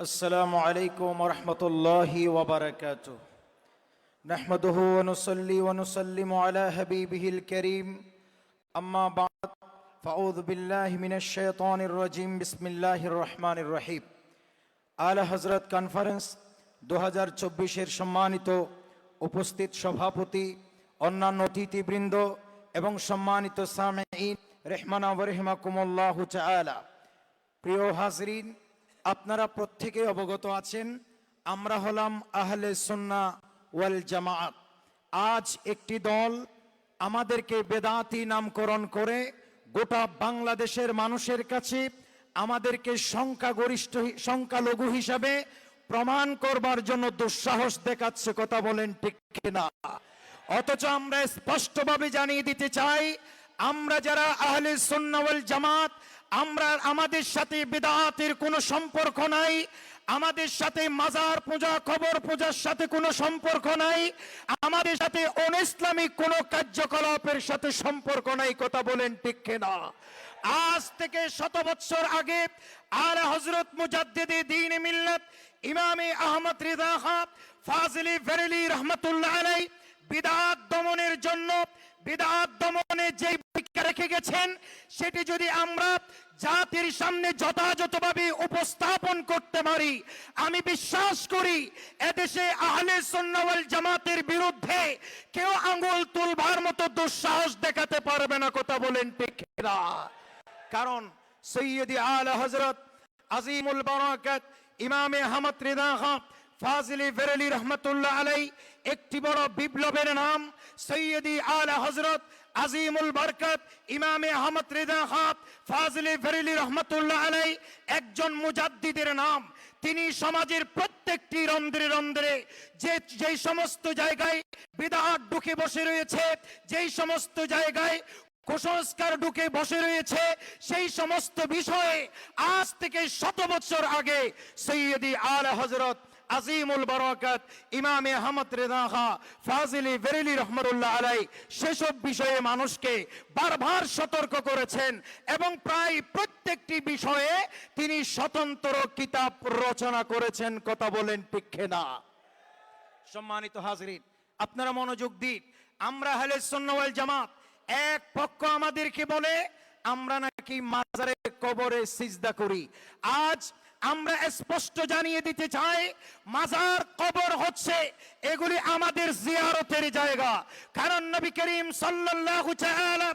السلام عليكم ورحمة الله وبركاته نحمده ونصلي ونسلم على حبيبه الكريم أما بعد فأعوذ بالله من الشيطان الرجيم بسم الله الرحمن الرحيم আলা হজরত কনফারেন্স দু হাজার চব্বিশের সম্মানিত উপস্থিত সভাপতি অন্যান্য অতিথিবৃন্দ এবং সম্মানিত সামেইন রেহমানা রহমাকুমুল্লাহ চাআলা প্রিয় হাজরিন আপনারা প্রত্যেকে অবগত আছেন, আমরা হলাম আহলে সুন্না ওয়াল জামাত আজ একটি দল আমাদেরকে বেদাতি নামকরণ করে গোটা বাংলাদেশের মানুষের কাছে আমাদেরকে সংখ্যাগরিষ্ঠ সংখ্যালঘু হিসাবে প্রমাণ করবার জন্য দুঃসাহস দেখাচ্ছে, কথা বলেন ঠিক কিনা? অথচ আমরা স্পষ্টভাবে জানিয়ে দিতে চাই, আমরা যারা আহলে সুন্নাওয়াল জামাত আমরা আমাদের সাথে বেদাতের কোনো সম্পর্ক নাই, আমাদের সাথে মাজার পূজা, কবর পূজার সাথে কোনো সম্পর্ক নাই, আমাদের সাথে অনইসলামিক কোনো কার্যকলাপের সাথে সম্পর্ক নাই, কথা বলেন ঠিক না আজ থেকে শত বৎসর আগে আর হজরত মুজাদ্দিদি দিন মিল্লাত ইমামে আহমদ রিদা খান ফাজিলি ফেরেলি রহমতুল্লাহ আলাই বিদাত দমনের জন্য বিদাত দমনে যে ভূমিকা রেখে গেছেন, সেটি যদি আমরা জাতির সামনে যথাযথভাবে উপস্থাপন করতে পারি, আমি বিশ্বাস করি এদেশে আহলে সুন্নাওয়াল জামাতের বিরুদ্ধে কেউ আঙ্গুল তুলবার মতো দুঃসাহস দেখাতে পারবে না, কথা বলেন ঠিক কারণ সৈয়দি আলা হজরত আজিমুল বারাকাত, ইমামে আহমদ রিদা খান ফাজিলি ফেরেলি রহমতুল্লাহ আলাই, একটি বড় বিপ্লবের নাম সৈয়দি আলা হজরত আজিমুল বরকত, ইমামে আহমদ রিদা খান ফাজিলি ফেরেলি রহমতুল্লাহ আলাই, একজন মুজাদ্দিদের নাম। তিনি সমাজের প্রত্যেকটি রন্ধ্রে রন্ধ্রে যে, যেই সমস্ত জায়গায় বিদাত ঢুকে বসে রয়েছে, যেই সমস্ত জায়গায় কুসংস্কার ঢুকে বসে রয়েছে, সেই সমস্ত বিষয়ে আজ থেকে শত বছর আগে সৈয়দি আল হজরত আজিমুল বরকত, ইমামে আহমদ রেদাহা ফাজিলি বেরেলি রহমতুল্লাহ আলাই সেসব বিষয়ে মানুষকে বারবার সতর্ক করেছেন এবং প্রায় প্রত্যেকটি বিষয়ে তিনি স্বতন্ত্র কিতাব রচনা করেছেন, কথা বলেন ঠিক না সম্মানিত হাজরিন, আপনারা মনোযোগ দিন। আমরা হলে সন্নওয়াল জামাত, এক পক্ষ আমাদেরকে বলে, আমরা নাকি মাজারে কবরে সিজদা করি। আজ আমরা স্পষ্ট জানিয়ে দিতে চাই, মাজার কবর হচ্ছে এগুলি আমাদের জিয়ারতের জায়গা। কারণ নবী করিম সাল্লাল্লাহু তাআলা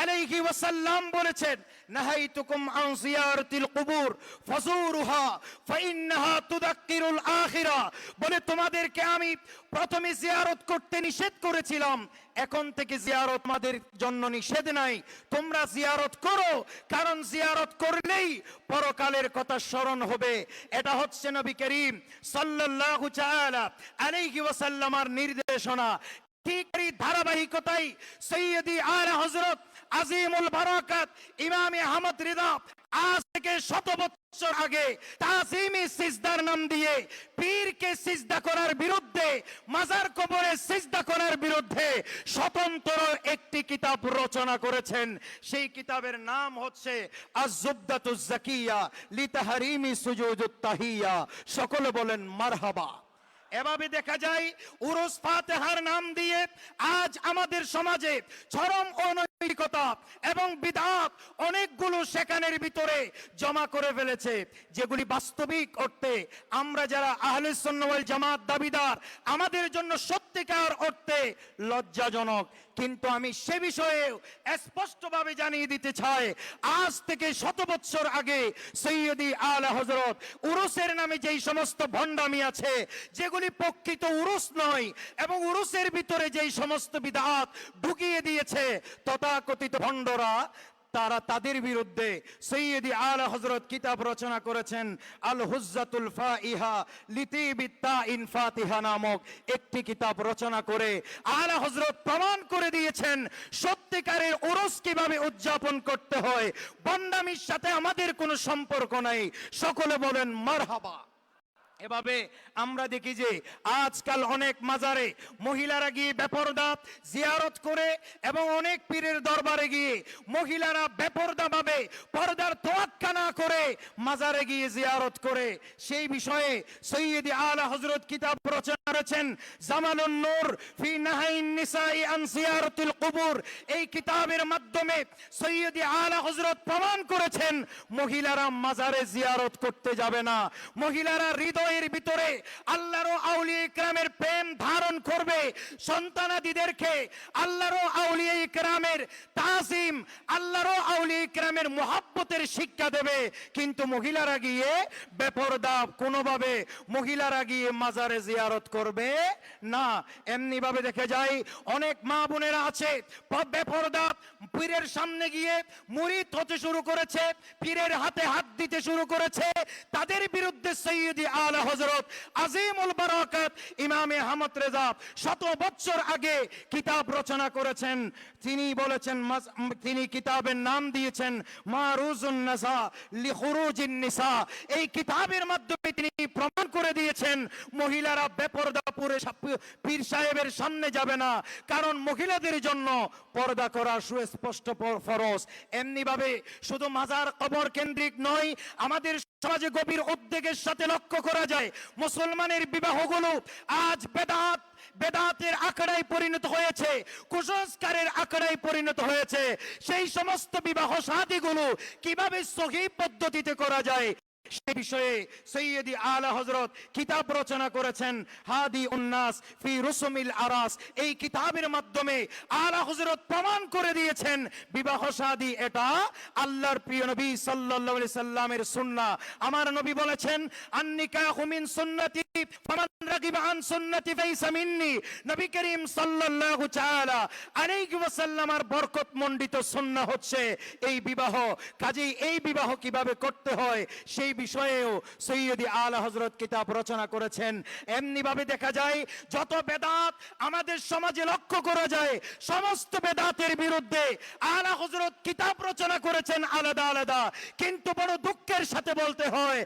আলাইহি ওয়াসাল্লাম বলেছেন, নাহাইতুকুম আন জিয়ারাতিল কুবুর, ফাজুরুহা, ফাইন্নাহা তুদাক্কিরুল আখিরা। বলে, তোমাদেরকে আমি প্রথমে জিয়ারত করতে নিষেধ করেছিলাম এখন থেকে জিয়ারত আমাদের জন্য নিষেধ নাই। তোমরা জিয়ারত করো, কারণ জিয়ারত করলেই পরকালের কথা স্মরণ হবে। এটা হচ্ছে নবী করিম তাআলা আলাইহি ওয়াসাল্লামার নির্দেশনা। ঠিক এই ধারাবাহিকতাই সৈয়দি আলা হজরত আজিমুল বারাকাত, ইমামে আহমদ রিদা, আজ থেকে শত বছর আগে তাজিমি সিজদার নাম দিয়ে পীরকে সিজদা করার বিরুদ্ধে, মাজার কবরে সিজদা করার বিরুদ্ধে স্বতন্ত্র একটি কিতাব রচনা করেছেন। সেই কিতাবের নাম হচ্ছে আজ-জুবদাতুজ জাকিয়া লিতাহরিমি সুজুদুত তাহিয়া। সকলে বলেন, মারহাবা। এভাবে দেখা যায়, উরুস ফাতেহার নাম দিয়ে আজ আমাদের সমাজে চরম অনৈতিকতা এবং বিদাত অনেকগুলো সেখানের ভিতরে জমা করে ফেলেছে, যেগুলি বাস্তবিক অর্থে আমরা যারা আহলে সুন্নাওয়াল জামাত দাবিদার, আমাদের জন্য সত্যিকার অর্থে লজ্জাজনক। কিন্তু আমি সে বিষয়ে স্পষ্টভাবে জানিয়ে দিতে চাই, আজ থেকে শত বৎসর আগে সৈয়দি আল হজরত উরুসের নামে যেই সমস্ত ভণ্ডামি আছে, যেগুলি প্রকৃত উরুস নয় এবং উরুসের ভিতরে যেই সমস্ত বিধাত ঢুকিয়ে দিয়েছে তথাকথিত ভণ্ডরা তারা তাদের বিরুদ্ধে সৈয়দি আলা হজরত কিতাব রচনা করেছেন আল হুজ্জাতুল ফাইহা লিতিবিত্তা ইন ফাতিহা নামক একটি কিতাব রচনা করে আল হজরত প্রমাণ করে দিয়েছেন, সত্যিকারের ওরস কীভাবে উদযাপন করতে হয় বন্ডামির সাথে আমাদের কোনো সম্পর্ক নাই। সকলে বলেন, মারহাবা। এভাবে আমরা দেখি যে আজকাল অনেক মাজারে মহিলারা গিয়ে বেপরদা জিয়ারত করে এবং অনেক পীরের দরবারে গিয়ে মহিলারা বেপরদা ভাবে পর্দার তোয়াক্কা না করে মাজারে গিয়ে জিয়ারত করে। সেই বিষয়ে সৈয়দ আলা হজরত কিতাব রচনা করেছেন, জামালুন নূর ফি নাহাইন নিসাই আন জিয়ারতুল কুবুর। এই কিতাবের মাধ্যমে সৈয়দ আলা হজরত প্রমাণ করেছেন, মহিলারা মাজারে জিয়ারত করতে যাবে না। মহিলারা হৃদয়ের ভিতরে আল্লাহর আউলি ইকরামের প্রেম ধারণ করবে সন্তানাদিদেরকে। আল্লাহর আউলিয়া ইকরামের তাজিম, আল্লাহর আউলিয়া ইকরামের মোহাব্বতের শিক্ষা দেবে, কিন্তু মহিলারা গিয়ে বেপরদা কোনোভাবে মহিলারা গিয়ে মাজারে জিয়ারত করবে না। এমনি ভাবে দেখে যাই, অনেক মা বোনেরা আছে বেপরদা পীরের সামনে গিয়ে মুরিদ হতে শুরু করেছে, পীরের হাতে হাত দিতে শুরু করেছে। তাদের বিরুদ্ধে সৈয়দি আলা হজরত আজিমুল বারাকাত, ইমামে আহমদ রেজা শত বছর আগে কিতাব রচনা করেছেন। তিনি বলেছেন তিনি কিতাবের নাম দিয়েছেন মারুজুন এই কিতাবের মাধ্যমে তিনি প্রমাণ করে দিয়েছেন, মহিলারা পুরে সাহেবের সামনে যাবে না। কারণ মহিলাদের জন্য পর্দা করা সুস্পষ্ট ফরজ। এমনি ভাবে শুধু মাজার কবর কেন্দ্রিক নয়, আমাদের সমাজে গভীর উদ্বেগের সাথে লক্ষ্য করা যায়। মুসলমানের বিবাহগুলো আজ বেদাত বেদাতের আখড়ায় পরিণত হয়েছে, কুসংস্কারের আখড়ায় পরিণত হয়েছে। সেই সমস্ত বিবাহ সাদীগুলো কীভাবে সহি পদ্ধতিতে করা যায়? সে বিষয়ে সৈয়দি আলা হজরত কিতাব রচনা করেছেন, হাদি উন্নাস ফি রুসুমিল আরাস। এই কিতাবের মাধ্যমে আলা হজরত প্রমাণ করে দিয়েছেন, বিবাহ শাদী এটা আল্লাহর প্রিয় নবী সাল্লাল্লাহু আলাইহি সাল্লামের সুন্নাহ। আমার নবী বলেছেন, আন্নিকাহু মিন সুন্নতি, ফামান আন সুন্নতি ফাইসা মিন্নি। নবী করিম সাল্লাল্লাহু তাআলা আলাইহি সুন্নাহ হচ্ছে এই বিবাহ। কাজেই এই বিবাহ কীভাবে করতে হয়, সেই বিষয়েও সৈয়দি আলা হজরত কিতাব রচনা করেছেন। এমনি ভাবে দেখা যায়, যত বেদাত আমাদের সমাজে লক্ষ্য করা যায়, সমস্ত বেদাতের বিরুদ্ধে আলা হজরত কিতাব রচনা করেছেন আলাদা আলাদা। কিন্তু বড় দুঃখের সাথে বলতে হয়,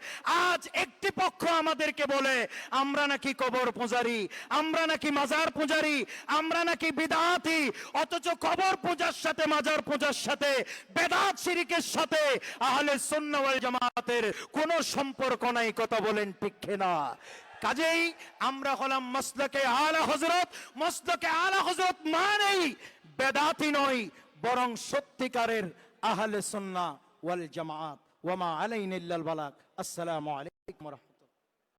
আজ একটি পক্ষ আমাদেরকে বলে, আমরা নাকি কবর পূজারি, আমরা নাকি মাজার পূজারি, আমরা নাকি বিদাতি, অথচ কবর পূজার সাথে, মাজার পূজার সাথে, বেদাত শিরিকের সাথে আহলে সুন্নাহ জামাতের কোনো সম্পর্ক নাই, কথা বলেন ঠিক না কাজেই আমরা হলাম মসলকে আলা হজরত মসলকে আলা হজরত মানেই বেদাতি নয়, বরং সত্যিকারের আহলে সন্না ওয়াল জামাত। ওয়ামা আলাইনা ইল্লাল বালাক। আসসালামু আলাইকুম রাহমাতুল্লাহ।